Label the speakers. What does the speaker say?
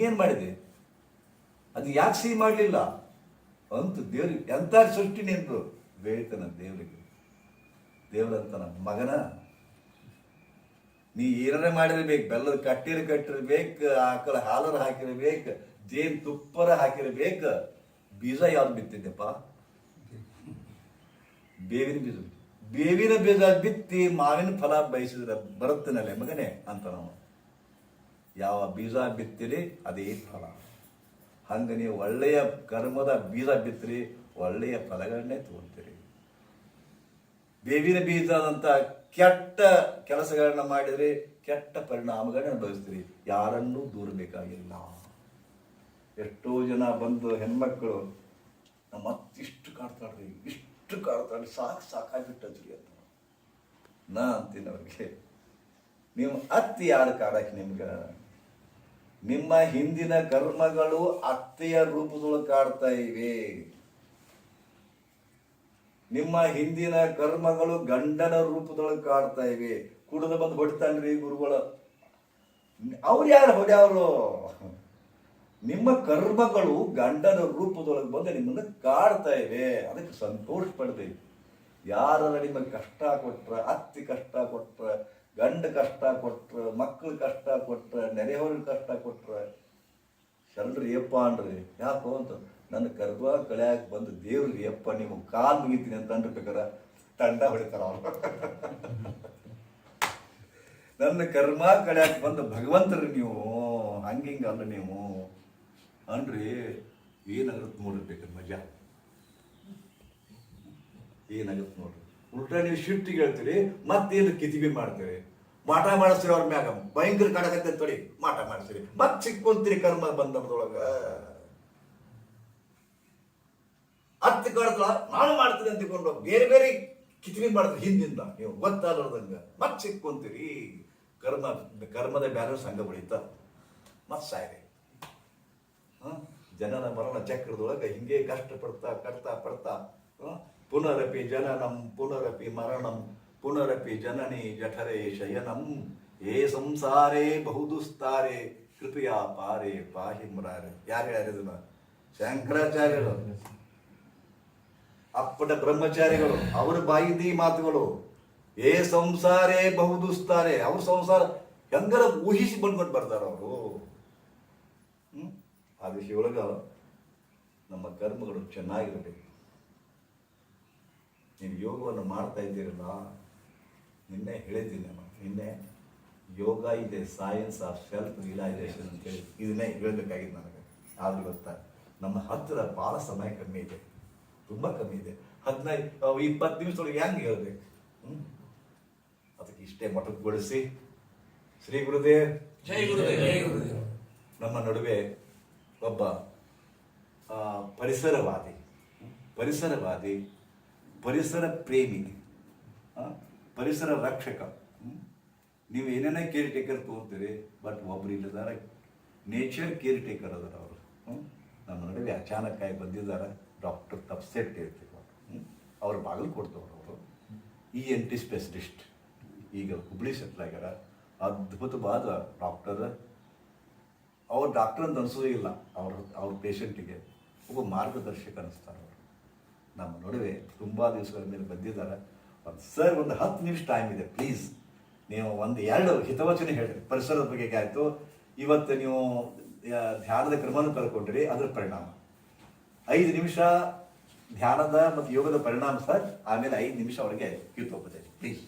Speaker 1: ಹಿಂಗೇನು ಮಾಡಿದೆ? ಅದು ಯಾಕೆ ಸಿಹಿ ಮಾಡಲಿಲ್ಲ? ಅಂತೂ ದೇವ್ರಿಗೆ ಎಂಥ ಸೃಷ್ಟಿ ನಿಂತು ಬೇಯ್ತಾನ ದೇವ್ರಿಗೆ. ದೇವ್ರಂತನ ಮಗನ, ನೀ ಏನಾರ ಮಾಡಿರ್ಬೇಕು, ಬೆಲ್ಲದ ಕಟ್ಟಿರ ಕಟ್ಟಿರ್ಬೇಕು, ಆಕಳ ಹಾಲರ ಹಾಕಿರ್ಬೇಕು, ಜೇನ್ ತುಪ್ಪರ ಹಾಕಿರ್ಬೇಕು, ಬೀಜ ಯಾವ್ದು ಬಿತ್ತಿದ್ದೆಪ್ಪ? ಬೇವಿನ ಬೀಜ. ಬೇವಿನ ಬೀಜ ಬಿತ್ತಿ ಮಾವಿನ ಫಲ ಬಯಸಿದ್ರೆ ಬರುತ್ತನಲ್ಲೇ ಮಗನೇ? ಅಂತ ನಾವು. ಯಾವ ಬೀಜ ಬಿತ್ತಿರಿ ಅದೇ ಫಲ. ಹಂಗೆ ನೀವು ಒಳ್ಳೆಯ ಕರ್ಮದ ಬೀಜ ಬಿತ್ತಿರಿ, ಒಳ್ಳೆಯ ಫಲಗಳನ್ನೇ ತಗೊಂತೀರಿ ಬೇವಿನ ಬೀಜದಂತ ಕೆಟ್ಟ ಕೆಲಸಗಳನ್ನ ಮಾಡಿದ್ರೆ ಕೆಟ್ಟ ಪರಿಣಾಮಗಳನ್ನ ಅನುಭವಿಸ್ತೀರಿ. ಯಾರನ್ನೂ ದೂರಬೇಕಾಗಿಲ್ಲ. ಎಷ್ಟೋ ಜನ ಬಂದು ಹೆಣ್ಮಕ್ಳು, ನಮ್ಮ ಮತ್ತಿಷ್ಟು ಕಾಡ್ತಾಡ್ರಿ ಇಷ್ಟು ಕಾಡ್ತಾಡ್ರಿ ಸಾಕು ಸಾಕಾಗ್ಬಿಟ್ಟದ್ರಿ ಅಂತ. ನಾ ಅಂತೀನಿ ಅವ್ರಿಗೆ. ನೀವು ಅತ್ತಿ ಯಾರು ಕಾಡಕ್ಕೆ ನಿಮ್ಗೆ? ನಿಮ್ಮ ಹಿಂದಿನ ಕರ್ಮಗಳು ಅತ್ತೆಯ ರೂಪದೊಳಗೆ ಕಾಡ್ತಾ ಇವೆ. ನಿಮ್ಮ ಹಿಂದಿನ ಕರ್ಮಗಳು ಗಂಡನ ರೂಪದೊಳಗೆ ಕಾಡ್ತಾ ಇವೆ. ಕುಡಿದು ಬಂದು ಹೊಡಿತಾನ್ರಿ ಗುರುಗಳು. ಅವ್ರು ಯಾರು ಹೊಡ್ಯಾವ್ರು? ನಿಮ್ಮ ಕರ್ಮಗಳು ಗಂಡನ ರೂಪದೊಳಗೆ ಬಂದು ನಿಮ್ಮನ್ನು ಕಾಡ್ತಾ ಇವೆ. ಅದಕ್ಕೆ ಸಂತೋಷ ಪಡ್ಬೇಕು. ಯಾರ ನಿಮಗೆ ಕಷ್ಟ ಕೊಟ್ರ, ಅತ್ತಿ ಕಷ್ಟ ಕೊಟ್ರ ಗಂಡ ಕಷ್ಟ ಕೊಟ್ರೆ ಮಕ್ಕಳು ಕಷ್ಟ ಕೊಟ್ರೆ ನೆರೆಯವ್ರಿಗೆ ಕಷ್ಟ ಕೊಟ್ರೆ, ಶರಣರು ಯಪ್ಪ ಅನ್ರಿ ಯಾಕೋ ಅಂತ. ನನ್ನ ಕರ್ಮ ಕಳೆಯಕ್ಕೆ ಬಂದು ದೇವ್ರಿಗೆ ಯಪ್ಪ ನೀವು ಕಾಲು ಮುಗಿತೀನಿ ಅಂತ ಅಂದ್ಬೇಕಾರೆ ತಂಡ ಹೊಡಿತಾರ ಅವ್ರು. ನನ್ನ ಕರ್ಮ ಕಳೆಯಕ್ಕೆ ಬಂದು ಭಗವಂತರು ನೀವು, ಹಂಗಿಂಗ ಅಲ್ಲ ನೀವು. ಅನ್ರಿ ಏನಾಗುತ್ತೆ ನೋಡಿರ್ಬೇಕು ಮಜಾ? ಏನಾಗುತ್ತೆ ನೋಡ್ರಿ? ಉಲ್ಟಾ ನೀವು ಶಿಫ್ಟಿಗೆ ಹೇಳ್ತೀರಿ ಮತ್ತೇನು ಕಿತಿಬಿ ಮಾಡ್ತೀರಿ? ಮಾಟ ಮಾಡಿಸ್ತೀರಿ ಅವ್ರ ಮ್ಯಾಗ, ಭಯಂಕರ ಕಡಕತ್ತೆ ತೊಳಿ ಮಾಟ ಮಾಡಿಸ್ತೀರಿ. ಮತ್ ಸಿಕ್ಕೊಂತೀರಿ ಕರ್ಮ ಬಂದವ್ರದೊಳಗ ಹತ್ತು ಕಡದ ನಾನು ಮಾಡ್ತೀನಿ ಅಂತಿಕೊಂಡು ಬೇರೆ ಬೇರೆ ಕಿತಿಬಿ ಮಾಡ್ತೀರಿ ಹಿಂದಿಂದ. ನೀವು ಗೊತ್ತಾಗಲಾರ್ದಂಗ ಮತ್ ಸಿಕ್ಕೊಂತೀರಿ. ಕರ್ಮ, ಕರ್ಮದ ಬ್ಯಾಲೆನ್ಸ್ ಹಂಗ ಬೆಳೀತ. ಮತ್ ಸಾಯ್ರಿ. ಹ? ಜನನ ಮರಣ ಚಕ್ರದೊಳಗೆ ಹಿಂಗೆ ಕಷ್ಟಪಡ್ತಾ, ಕಟ್ತಾ, ಪಡ್ತಾ? ಪುನರಪಿ ಜನನಂ, ಪುನರಪಿ ಮರಣಂ, ಪುನರಪಿ ಜನನಿ ಜಠರೇ ಶಯನಂ, ಏ ಸಂಸಾರೇ ಬಹುದುಸ್ತಾರೆ, ಕೃಪೆಯ ಪಾರೇ ಪಾಹಿ ಮುರಾರೆ. ಯಾರು ಹೇಳಿದನ ಶಂಕರಾಚಾರ್ಯರು. ಅಪ್ಪಟ ಬ್ರಹ್ಮಚಾರಿಗಳು, ಅವರ ಬಾಯಿದಿ ಮಾತುಗಳು, ಏ ಸಂಸಾರೇ ಬಹುದುಸ್ತಾರೆ. ಅವ್ರ ಸಂಸಾರ ಹೆಂಗರ ಊಹಿಸಿ ಬಂದ್ಕೊಂಡು ಬರ್ತಾರ ಅವರು? ಹ್ಮ್? ಆ ವಿಷಯ ಒಳಗ ನಮ್ಮ ಕರ್ಮಗಳು ಚೆನ್ನಾಗಿರಬೇಕು. ನೀವು ಯೋಗವನ್ನು ಮಾಡ್ತಾ ಇದ್ದೀರಲ್ಲ ನಿನ್ನೆ ಹೇಳಿದ್ದೀನಿ ನಾನು. ನಿನ್ನೆ ಯೋಗ ಇದೆ ಸೈನ್ಸ್ ಆಫ್ ಸೆಲ್ಫ್ ರಿಯಲೈಸೇಷನ್ ಅಂತೇಳಿ ಇದನ್ನೇ ಹೇಳ್ಬೇಕಾಗಿತ್ತು ನನಗೆ. ಆದ್ರೂ ಗೊತ್ತಾ ನಮ್ಮ ಹತ್ತಿರ ಭಾಳ ಸಮಯ ಕಮ್ಮಿ ಇದೆ. ತುಂಬ ಕಮ್ಮಿ ಇದೆ. ಹದಿನೈದು ಇಪ್ಪತ್ತು ನಿಮಿಷದೊಳಗೆ ಹೆಂಗೆ ಹೇಳಬೇಕು? ಹ್ಞೂ ಅದಕ್ಕೆ ಇಷ್ಟೇ ಮಠಕ್ಗೊಳಿಸಿ ಶ್ರೀ ಗುರುದೇವ್.
Speaker 2: ಜೈ ಗುರುದೇವ್. ಜೈ ಗುರುದೇವ್.
Speaker 1: ನಮ್ಮ ನಡುವೆ ಒಬ್ಬ ಪರಿಸರವಾದಿ. ಪರಿಸರವಾದಿ ಪರಿಸರ ಪ್ರೇಮಿ ಪರಿಸರ ರಕ್ಷಕ. ನೀವು ಏನೇನೇ ಕೇರ್ ಟೇಕರ್ ತಗೋತೀರಿ ಬಟ್ ಒಬ್ರು ಇಲ್ಲದಾರ ನೇಚರ್ ಕೇರ್ ಟೇಕರ್ ಅದಾರ ಅವರು. ನಮ್ಮ ನಡುವೆ ಅಚಾನಕ್ಕಾಗಿ ಬಂದಿದ್ದಾರೆ ಡಾಕ್ಟರ್ ತಪ್ಸೆಟ್ ಹೇಳ್ತೀವಿ ಅವರು ಅವ್ರ ಬಾಗಿಲು ಕೊಡ್ತವ್ರು ಅವರು. ಇ ಎನ್ ಟಿ ಸ್ಪೆಷಲಿಸ್ಟ್ ಈಗ ಹುಬ್ಳಿ ಸೆಟ್ಲ್ ಆಗ್ಯಾರ. ಅದ್ಭುತವಾದ ಡಾಕ್ಟರ್ ಅವ್ರು ಡಾಕ್ಟರ್ ಅಂತ ಅನಿಸೋದೇ ಇಲ್ಲ ಅವ್ರ ಅವ್ರ ಪೇಷಂಟಿಗೆ ಒಬ್ಬ ಮಾರ್ಗದರ್ಶಕ ಅನಿಸ್ತಾರೆ ಅವರು. ನಮ್ಮ ನಡುವೆ ತುಂಬ ದಿವಸಗಳ ಮೇಲೆ ಬಂದಿದ್ದಾರೆ. ಒಂದು ಸರ್, ಒಂದು ಹತ್ತು ನಿಮಿಷ ಟೈಮ್ ಇದೆ ಪ್ಲೀಸ್ ನೀವು ಒಂದು ಎರಡು ಹಿತವಚನೆ ಹೇಳಿರಿ. ಪರಿಸರದ ಬಗ್ಗೆ ಆಯಿತು? ಇವತ್ತು ನೀವು ಧ್ಯಾನದ ಕ್ರಮವನ್ನು ಕಳ್ಕೊಂಡ್ರಿ, ಅದರ ಪರಿಣಾಮ. ಐದು ನಿಮಿಷ ಧ್ಯಾನದ ಮತ್ತು ಯೋಗದ ಪರಿಣಾಮ ಸರ್, ಆಮೇಲೆ ಐದು ನಿಮಿಷ ಅವರಿಗೆ ಕಿತ್ತೋಗ್ತದೆ ಪ್ಲೀಸ್